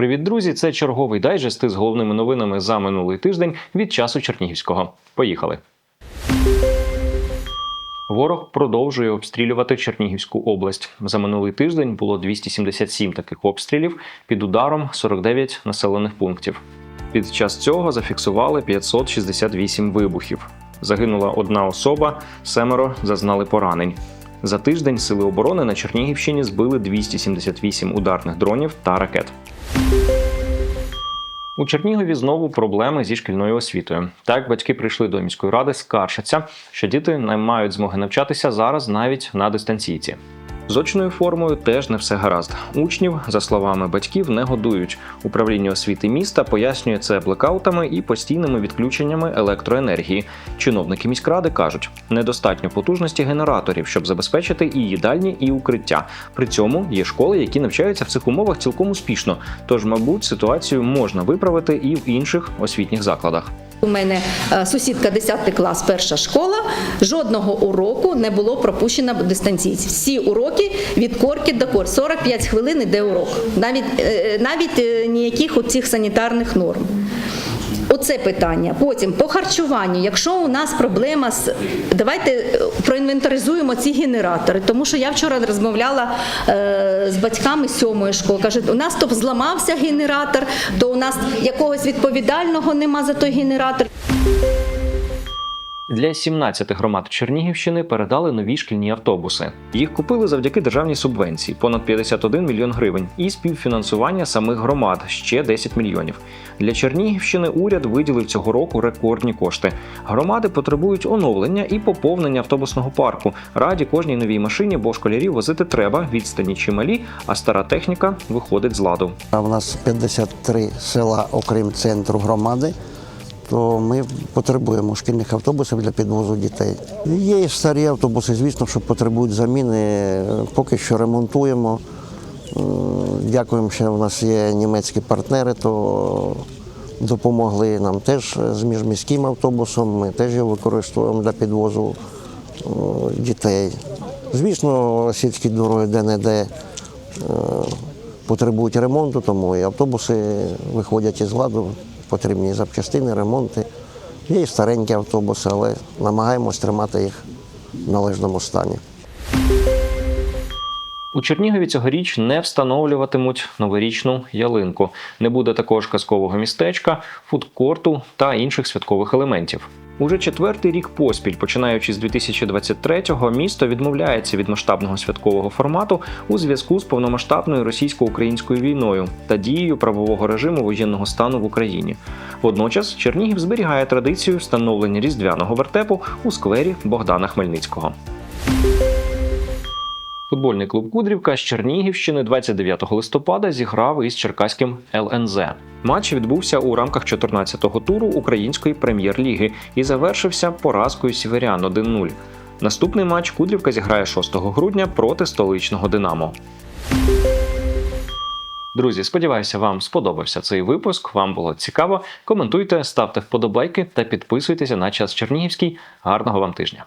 Привіт, друзі! Це черговий дайджест із головними новинами за минулий тиждень від часу Чернігівського. Поїхали. Ворог продовжує обстрілювати Чернігівську область. За минулий тиждень було 277 таких обстрілів під ударом 49 населених пунктів. Під час цього зафіксували 568 вибухів. Загинула одна особа, семеро зазнали поранень. За тиждень сили оборони на Чернігівщині збили 278 ударних дронів та ракет. У Чернігові знову проблеми зі шкільною освітою. Так, батьки прийшли до міської ради, скаржаться, що діти не мають змоги навчатися зараз навіть на дистанційці. З очною формою теж не все гаразд. Учнів, за словами батьків, не годують. Управління освіти міста пояснює це блекаутами і постійними відключеннями електроенергії. Чиновники міськради кажуть, недостатньо потужності генераторів, щоб забезпечити і їдальні, і укриття. При цьому є школи, які навчаються в цих умовах цілком успішно. Тож, мабуть, ситуацію можна виправити і в інших освітніх закладах. У мене е, сусідка 10 клас, перша школа. Жодного уроку не було пропущено дистанційці. Всі уроки від корки до корки. 45 хвилин іде урок. Навіть е, навіть е, ніяких оцих санітарних норм. Оце питання. Потім по харчуванню. Якщо у нас проблема з давайте е, проінвентаризуємо ці генератори, тому що я вчора розмовляла е, з батьками сьомої школи. Каже, у нас то зламався генератор, то у нас якогось відповідального нема за той генератор. Для 17 громад Чернігівщини передали нові шкільні автобуси. Їх купили завдяки державній субвенції понад 51 мільйон гривень і співфінансування самих громад ще 10 мільйонів. Для Чернігівщини уряд виділив цього року рекордні кошти. Громади потребують оновлення і поповнення автобусного парку. Раді кожній новій машині, бо школярів возити треба, відстані чималі, а стара техніка виходить з ладу. А в нас 53 села, окрім центру громади, то ми потребуємо шкільних автобусів для підвозу дітей. Є і старі автобуси, звісно, що потребують заміни. Поки що ремонтуємо. Дякуємо, що в нас є німецькі партнери, то допомогли нам теж з міжміським автобусом. Ми теж його використовуємо для підвозу дітей. Звісно, сільські дороги де-не-де е, потребують ремонту, тому і автобуси виходять із ладу, потрібні запчастини, ремонти. Є і старенькі автобуси, але намагаємось тримати їх в належному стані. У Чернігові цьогоріч не встановлюватимуть новорічну ялинку. Не буде також казкового містечка, фудкорту та інших святкових елементів. Уже четвертий рік поспіль, починаючи з 2023-го, місто відмовляється від масштабного святкового формату у зв'язку з повномасштабною російсько-українською війною та дією правового режиму воєнного стану в Україні. Водночас Чернігів зберігає традицію встановлення різдвяного вертепу у сквері Богдана Хмельницького. Футбольний клуб Кудрівка з Чернігівщини 29 листопада зіграв із черкаським ЛНЗ. Матч відбувся у рамках 14-го туру української прем'єр-ліги і завершився поразкою Сіверян 1-0. Наступний матч Кудрівка зіграє 6 грудня проти столичного Динамо. Друзі, сподіваюся, вам сподобався цей випуск. Вам було цікаво. Коментуйте, ставте вподобайки та підписуйтеся на час Чернігівський. Гарного вам тижня!